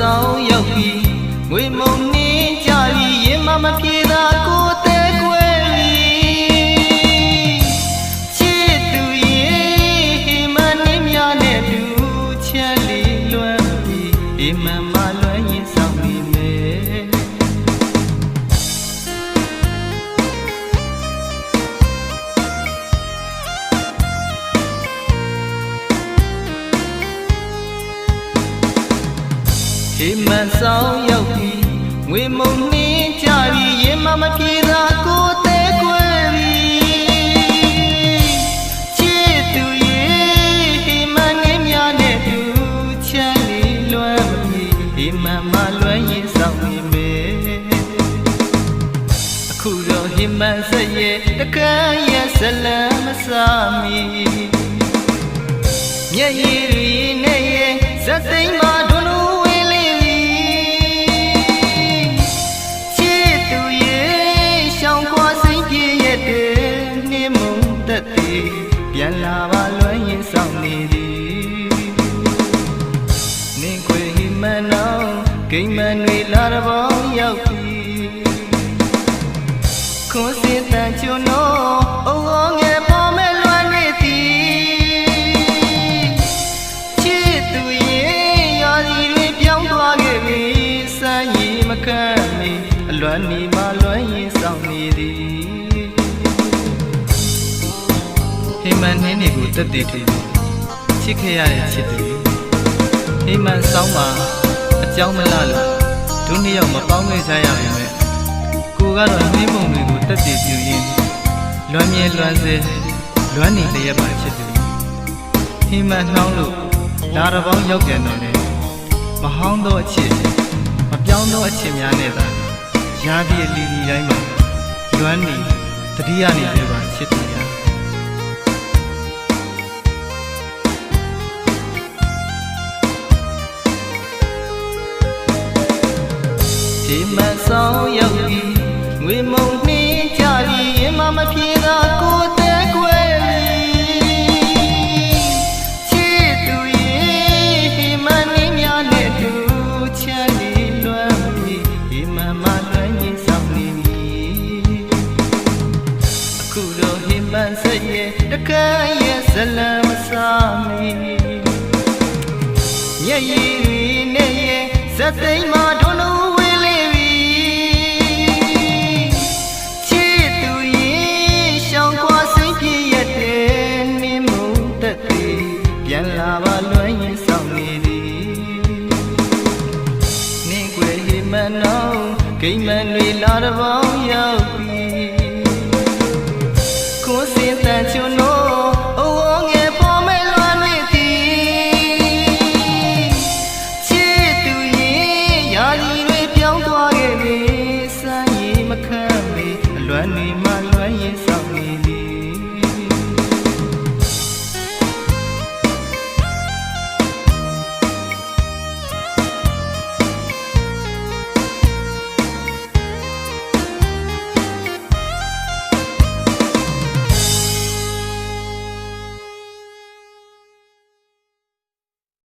ဆောင်ရောက်ပြီငွေမုံနှင်းကြပြီရင်မမပြေသာကိုသေးကွယ်ပြီချစ်သူရင်မနှင်းများနဲ့တူချက်လီလွမ်းပြီအမမ န်ဆောင်ရောက်ပြီးငွေမုံနှင်းကြပြီးရင်မမပြေသာကိုယ်သေးကွယ်ပြီးချစ်သူရဲ့ဟိမန်ငယ်များနဲ့တူချမ်းလေးလွမ်းပြီးဟိမန်မလွမ်းရင်ဆောင်နေမယ်အခုတော့ဟိမန်ဆက်ရဲ့တကန်းရဲ့ဇလံမစားမီမျက်ရည် ပြန်လာပါလွမ်းရင်ဆောင်နေသည်နင်းခွေဟိမန်အောင်ဂိမ်းမန်တွေလာတော့ပေါင်းရောက်ပြီခွန်စင်တန်ချုံတော့အုံအောင်ငယ်ပေါ်မဲ့လွမ်းနေသည်ချစ်သူရဲ့ရာဒီတွေပြောင်းသွားခဲ့ပြီစမ်းရည်မခံမီအလွမ်းနီမှလွမ်းရင်ဆောင်နေသည် ဟိမန်နှင်းတွေကိုတက်တည်ထီချစ်ခဲ့ရတဲ့ချစ်သူဟိမန်ဆောင်းမှာအကြောင်းမလားလို့ဒုနှစ်ယောက်မပေါင်းခဲ့ကြရပါမယ်ကိုကတော့နှင်းမုံတွေကိုတက်တည်ပြူရင်းလွမ်းမြဲလွမ်းစေလွမ်းနေလျက်ပါဖြစ်သူဟိမန်နှောင်းလို့လာတစ်ပေါင်းရောက်ပြန်တော့လေမဟောင်းသောအချစ်မပြောင်းသောအချစ်များနဲ့သာရာသီအလီလီတိုင်းမှာလွမ်းနေတတိယနေလည်းပါချစ်သူ ဒီမဆောင်ရောက်ပြီးငွေမုံနှင်းကြပြီးရင်မမပြေသာကိုယ်တဲ့ကွယ်ပြီးချစ်သူရဲ့ဟိမန်နှင်းများနဲ့တူချမ်းလေးလွမ်းပြီးဟိမန်မလွမ်းရင်ဆောင်နေမည်အခုတော့ဟိမန်ဆက်ရဲ့တကန်းရဲ့ဇလံမစားမီမျက်ရည်တွေနဲ့ရဲ့ဇက်သိမ်းမှာ လာပါလွမ်းရင်ဆောင်နေသည်နင်းွယ်ဟိမန်အောင်ဂိမ်းမန်တွေလာတစ်ပေါင်းရောက်ပြီခွန်စင်တန်ချုံတော့အဝေါ်ငယ်ပေါ်မဲ့လွမ်းနေသည်ချစ်သူရဲ့ယာလီတွေပြောင်းသွားခဲ့ပြီစမ်းရည်မခံမေအလွမ်းနေမှလွမ်းရင်စ